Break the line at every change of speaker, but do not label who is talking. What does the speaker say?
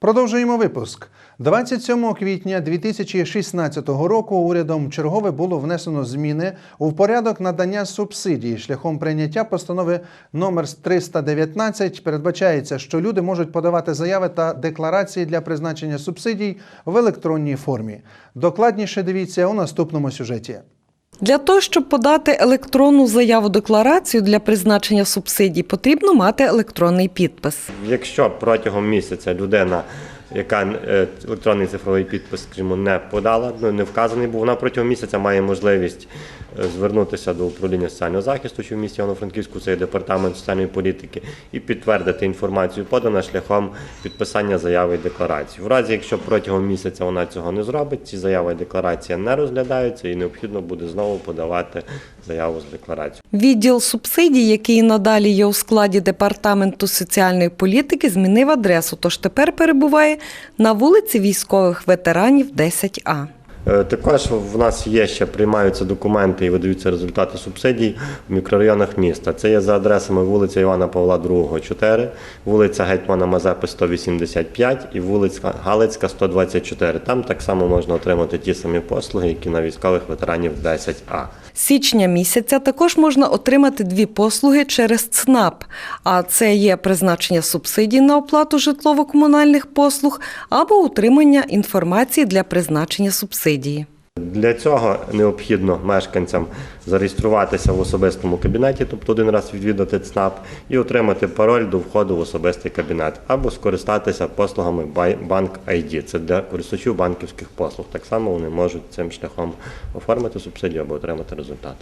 Продовжуємо випуск. 27 квітня 2016 року урядом чергове було внесено зміни у порядок надання субсидій шляхом прийняття постанови номер 319 передбачається, що люди можуть подавати заяви та декларації для призначення субсидій в електронній формі. Докладніше дивіться у наступному сюжеті.
Для того, щоб подати електронну заяву декларацію для призначення субсидій, потрібно мати електронний підпис.
Якщо протягом місяця людина, яка е, електронний цифровий підпис, скажімо, не подала, ну не вказаний, був, вона протягом місяця має можливість е, звернутися до управління соціального захисту, що в місті Івано-Франківську це є департамент соціальної політики, і підтвердити інформацію подана шляхом підписання заяви і декларації. В разі, якщо протягом місяця вона цього не зробить, ці заява і декларація не розглядаються, і необхідно буде знову подавати заяву з декларацією.
Відділ субсидій, який надалі є у складі департаменту соціальної політики, змінив адресу, тож тепер перебуває на вулиці військових ветеранів 10А.
Е, Також в нас є ще приймаються документи і видаються результати субсидій в мікрорайонах міста. Це є за адресами вулиця Івана Павла II, 4, вулиця Гетьмана Мазепи 185 і вулиця Галицька 124. Там так само можна отримати ті самі послуги, які на військових ветеранів 10А.
Січня місяця також можна отримати дві послуги через ЦНАП, а це є призначення субсидій на оплату житлово-комунальних послуг або утримання інформації для призначення субсидії.
Для цього необхідно мешканцям зареєструватися в особистому кабінеті, тобто один раз відвідати ЦНАП, і отримати пароль до входу в особистий кабінет, або скористатися послугами Банк ID. Це для користувачів банківських послуг. Так само вони можуть цим шляхом оформити субсидію або отримати результат.